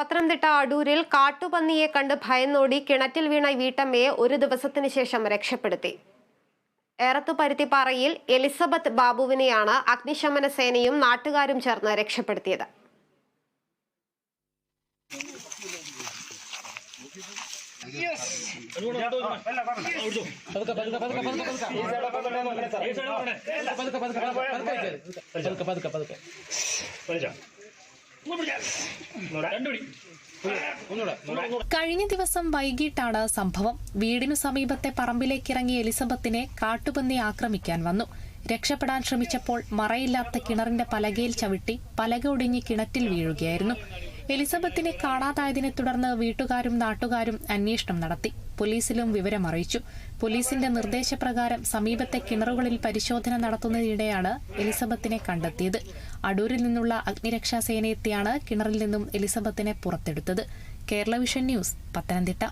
പത്തനംതിട്ട അടൂരിൽ കാട്ടുപന്നിയെ കണ്ട് ഭയന്നോടി കിണറ്റിൽ വീണ വീട്ടമ്മയെ ഒരു ദിവസത്തിന് ശേഷം രക്ഷപ്പെടുത്തി ഏറത്തുപരുത്തിപ്പാറയിൽ എലിസബത്ത് ബാബുവിനെയാണ് അഗ്നിശമന സേനയും നാട്ടുകാരും ചേർന്ന് രക്ഷപ്പെടുത്തിയത് കഴിഞ്ഞ ദിവസം വൈകിട്ടാണ് സംഭവം. വീടിനു സമീപത്തെ പറമ്പിലേക്കിറങ്ങിയ എലിസബത്തിനെ കാട്ടുപന്നി ആക്രമിക്കാൻ വന്നു. രക്ഷപ്പെടാൻ ശ്രമിച്ചപ്പോൾ മറയില്ലാത്ത കിണറിന്റെ പലകയിൽ ചവിട്ടി പലക ഒടിഞ്ഞ് കിണറ്റിൽ വീഴുകയായിരുന്നു. എലിസബത്തിനെ കാണാതായതിനെ തുടർന്ന് വീട്ടുകാരും നാട്ടുകാരും അന്വേഷണം നടത്തി. പോലീസിലും വിവരം അറിയിച്ചു. പോലീസിന്റെ നിർദ്ദേശപ്രകാരം സമീപത്തെ കിണറുകളിൽ പരിശോധന നടത്തുന്നതിനിടെയാണ് എലിസബത്തിനെ കണ്ടെത്തിയത്. അടൂരിൽ നിന്നുള്ള അഗ്നിരക്ഷാസേനയെത്തിയാണ് കിണറിൽ നിന്നും എലിസബത്തിനെ പുറത്തെടുത്തത്. Kerala vision news Pathanamthitta.